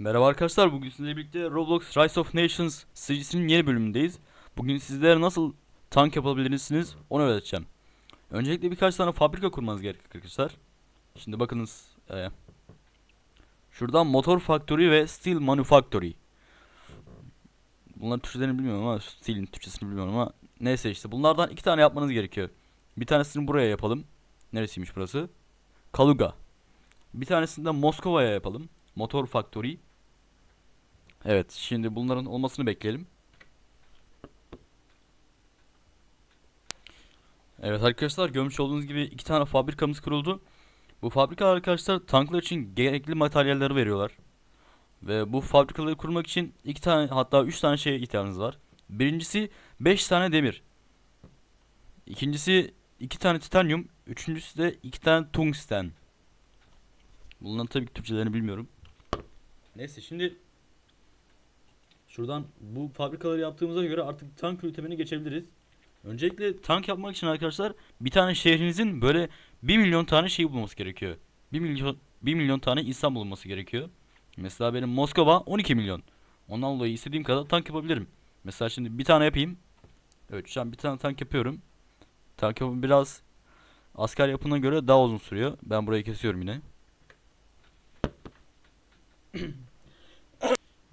Merhaba arkadaşlar, bugün sizinle birlikte Roblox Rise of Nations serisinin yeni bölümündeyiz. Bugün sizlere nasıl tank yapabilirsiniz onu öğreteceğim. Öncelikle birkaç tane fabrika kurmanız gerekir arkadaşlar. Şimdi bakınız. E, şuradan Motor Factory ve Steel Manufactory. Bunların Türkçelerini bilmiyorum ama Steel'in Türkçesini bilmiyorum ama neyse işte bunlardan iki tane yapmanız gerekiyor. Bir tanesini buraya yapalım. Neresiymiş burası? Kaluga. Bir tanesini de Moskova'ya yapalım. Motor Factory. Evet, şimdi bunların olmasını bekleyelim. Evet arkadaşlar görmüş olduğunuz gibi iki tane fabrikamız kuruldu. Bu fabrikalar arkadaşlar tanklar için gerekli materyalleri veriyorlar. Ve bu fabrikaları kurmak için iki tane hatta üç tane şeye ihtiyacınız var. Birincisi 5 tane demir. İkincisi iki tane titanyum. Üçüncüsü de iki tane tungsten. Bunların tabii ki Türkçelerini bilmiyorum. Neyse şimdi şuradan bu fabrikaları yaptığımıza göre artık tank üretimine geçebiliriz. Öncelikle tank yapmak için arkadaşlar bir tane şehrinizin böyle 1 milyon tane şey bulması gerekiyor. 1 milyon 1 milyon tane insan bulunması gerekiyor. Mesela benim Moskova 12 milyon. Ondan dolayı istediğim kadar tank yapabilirim. Mesela şimdi bir tane yapayım. Evet şu an bir tane tank yapıyorum. Tank yapımı biraz asker yapına göre daha uzun sürüyor. Ben burayı kesiyorum yine.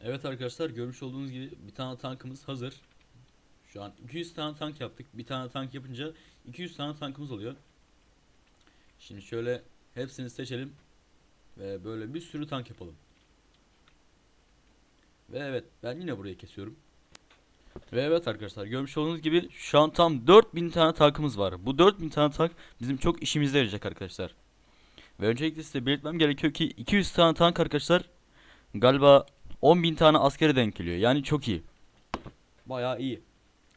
Evet arkadaşlar görmüş olduğunuz gibi bir tane tankımız hazır. Şu an 200 tane tank yaptık. Bir tane tank yapınca 200 tane tankımız oluyor. Şimdi şöyle hepsini seçelim ve böyle bir sürü tank yapalım. Ve evet ben yine burayı kesiyorum. Ve evet arkadaşlar görmüş olduğunuz gibi şu an tam 4000 tane tankımız var. Bu 4000 tane tank bizim çok işimize yarayacak arkadaşlar. Ve öncelikle size belirtmem gerekiyor ki 200 tane tank arkadaşlar galiba 10.000 tane askere denk geliyor. Yani çok iyi. Bayağı iyi.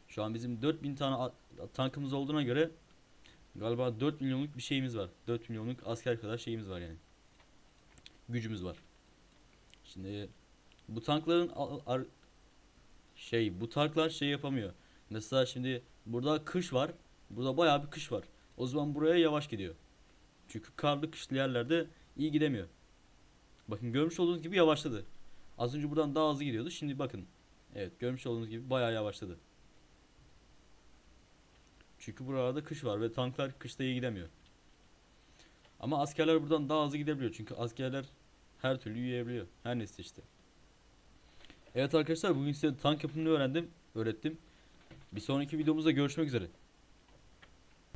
Şu an bizim 4000 tane tankımız olduğuna göre galiba 4 milyonluk bir şeyimiz var. 4 milyonluk asker kadar şeyimiz var yani. Gücümüz var. Şimdi bu tankların şey bu tanklar şey yapamıyor. Mesela şimdi burada kış var. Burada bayağı bir kış var. O zaman buraya yavaş gidiyor. Çünkü karlı kışlı yerlerde iyi gidemiyor. Bakın görmüş olduğunuz gibi yavaşladı. Az önce buradan daha hızlı gidiyordu. Şimdi bakın. Evet görmüş olduğunuz gibi bayağı yavaşladı. Çünkü buralarda kış var ve tanklar kışta iyi gidemiyor. Ama askerler buradan daha hızlı gidebiliyor. Çünkü askerler her türlü yürüyebiliyor. Her neyse işte. Evet arkadaşlar bugün size tank yapımını öğrendim. Öğrettim. Bir sonraki videomuzda görüşmek üzere.